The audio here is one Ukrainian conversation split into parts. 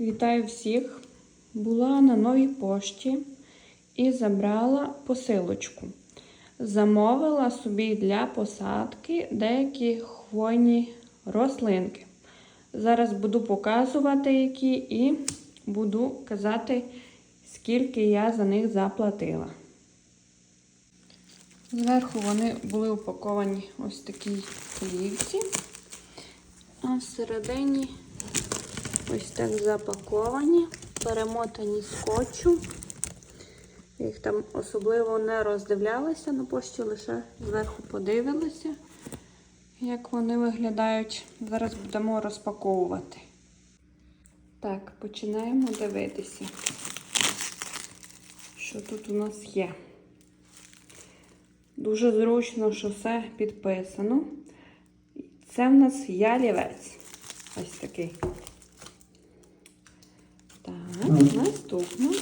Вітаю всіх! Була на новій пошті і забрала посилочку. Замовила собі для посадки деякі хвойні рослинки. Зараз буду показувати, які, і буду казати, скільки я за них заплатила. Зверху вони були упаковані ось такій плівці, а всередині ось так запаковані, перемотані скотчем. Їх там особливо не роздивлялася на пошті, лише зверху подивилася, як вони виглядають. Зараз будемо розпаковувати. Так, починаємо дивитися, що тут у нас є. Дуже зручно, що все підписано. Це в нас ялівець. Ось такий. Так, наступна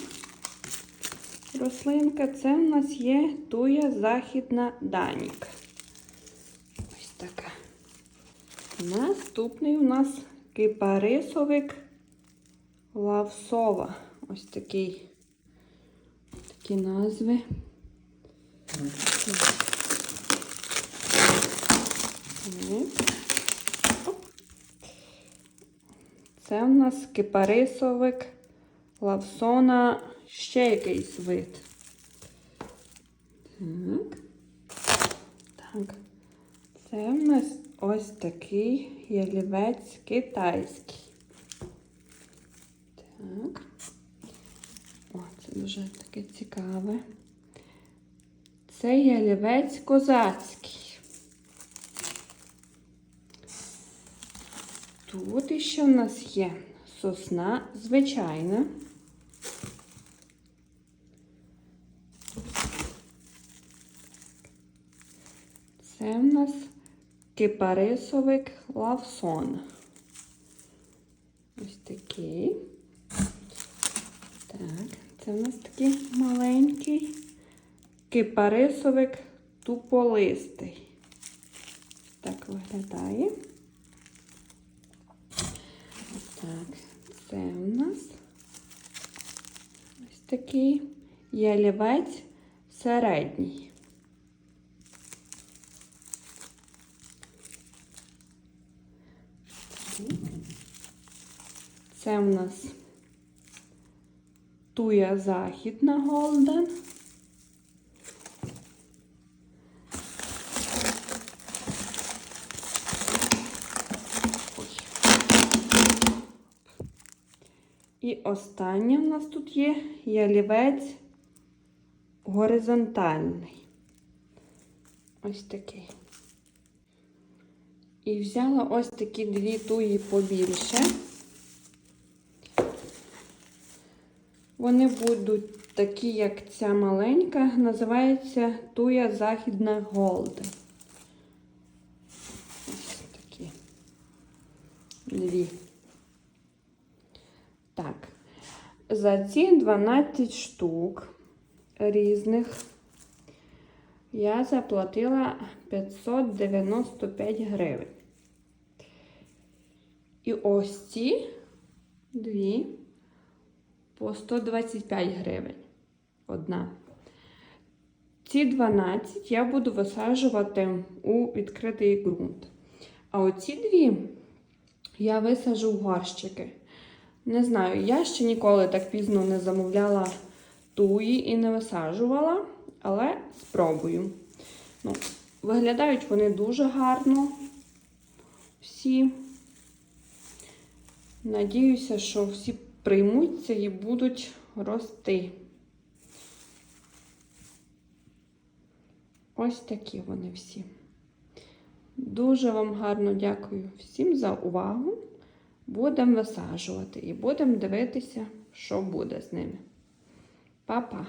рослинка. Це в нас є туя західна данік. Ось така. Наступний у нас кипарисовик лавсова. Ось такий. Такі назви. Це у нас кипарисовик лавсона ще якийсь вид. Так. Так. Це у нас ось такий ялівець китайський. Так. О, це дуже таке цікаве. Це ялівець козацький. Тут іще в нас є сосна звичайна. Це в нас кипарисовик лавсон. Ось такий. Так, це в нас такий маленький кипарисовик туполистий. Так виглядає. Так, це у нас ось такий ялівець середній. Це у нас туя західна голден. І останнє в нас тут є ялівець горизонтальний. Ось такий. І взяла ось такі дві туї побільше. Вони будуть такі, як ця маленька, називається туя Західна Голда. Ось такі дві. Так, за ці 12 штук різних я заплатила 595 гривень. І ось ці дві по 125 гривень. Одна. Ці 12 я буду висаджувати у відкритий ґрунт. А оці дві я висаджу в горщики. Не знаю, я ще ніколи так пізно не замовляла туї і не висаджувала, але спробую. Ну, Виглядають вони дуже гарно. Всі. Надіюся, що всі приймуться і будуть рости. Ось такі вони всі. Дуже вам гарно дякую всім за увагу. Будемо висаджувати і будемо дивитися, що буде з ними. Па-па!